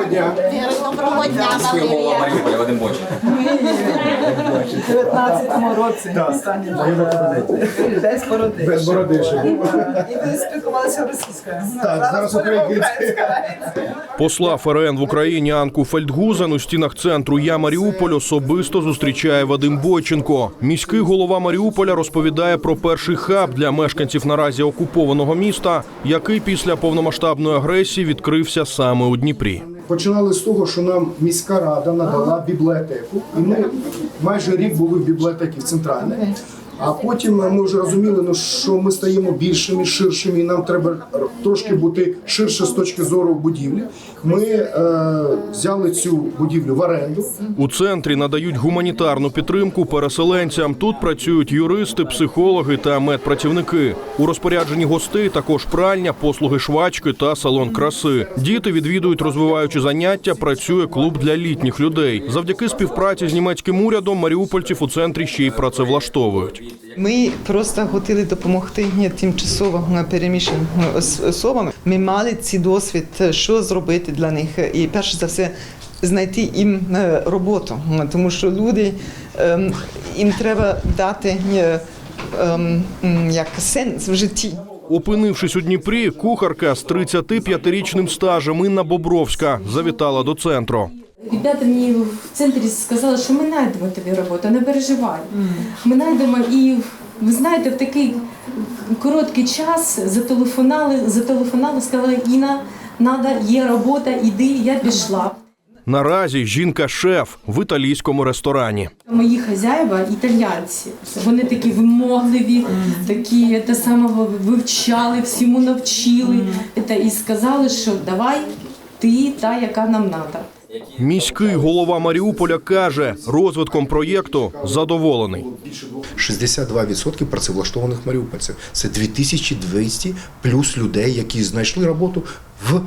Доброго дня. Доброго дня, Голова Маріуполя Вадим Бочик. У 19-му році десь. Без бороди ще. І ви спілкувалися російською. Так, зараз українською. Посла ФРН в Україні Анку Фельдгузен у стінах центру Я Маріуполь особисто зустрічає Вадим Бойченко. Міський голова Маріуполя розповідає про перший хаб для мешканців наразі окупованого міста, який після повномасштабної агресії відкрився саме у Дніпрі. Починали з того, що нам міська рада надала бібліотеку, і ми майже рік були в бібліотеці в центральній. А потім ми вже розуміли, ну, що ми стаємо більшими, ширшими, і нам треба трошки бути ширше з точки зору будівлі. Ми е, взяли цю будівлю в оренду. У центрі надають гуманітарну підтримку переселенцям. Тут працюють юристи, психологи та медпрацівники. У розпорядженні гостей також пральня, послуги швачки та салон краси. Діти відвідують розвиваючі заняття. Працює клуб для літніх людей. Завдяки співпраці з німецьким урядом маріупольців у центрі ще й працевлаштовують. Ми просто хотіли допомогти тимчасово переміщеним особам. Ми мали цей досвід, що зробити для них. І перш за все знайти їм е, роботу, тому що люди ем, їм треба дати е, ем, як сенс в житті. Опинившись у Дніпрі, кухарка з 35-річним стажем Інна Бобровська завітала до центру. Ребята мені в центрі сказали, що ми знайдемо тобі роботу, не переживай. Ми знайдемо і ви знаєте, в такий короткий час зателефонували, зателефонували, сказали, Інна, надо, є робота, іди, я пішла. Наразі жінка шеф в італійському ресторані. Мої хазяїва італійці. Вони такі вимогливі, такі те самого вивчали, всьому навчили. Та, і сказали, що давай ти та, яка нам треба. Міський голова Маріуполя каже, розвитком проєкту задоволений. 62% працевлаштованих маріупольців. Це 2200 плюс людей, які знайшли роботу в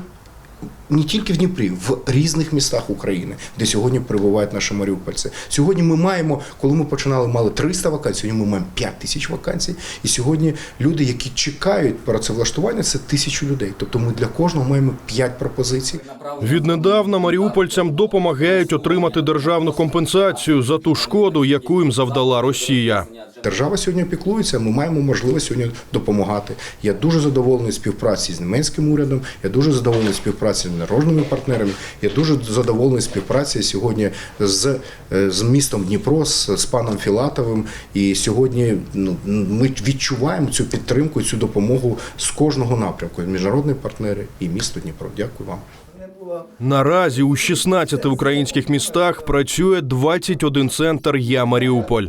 не тільки в Дніпрі, в різних містах України, де сьогодні перебувають наші маріупольці. Сьогодні ми маємо, коли ми починали, мали 300 вакансій, сьогодні ми маємо 5 тисяч вакансій. І сьогодні люди, які чекають працевлаштування, це тисячу людей. Тобто ми для кожного маємо 5 пропозицій. Віднедавна маріупольцям допомагають отримати державну компенсацію за ту шкоду, яку їм завдала Росія. Держава сьогодні піклується, ми маємо можливість сьогодні допомагати. Я дуже задоволений співпраці з німецьким урядом, я дуже задоволений співпраці з народними партнерами, я дуже задоволений співпраці сьогодні з, е, з містом Дніпро, з, з паном Філатовим. І сьогодні ну, ми відчуваємо цю підтримку, цю допомогу з кожного напрямку. Міжнародні партнери і місто Дніпро. Дякую вам. Наразі у 16 українських містах працює 21 центр Я Маріуполь.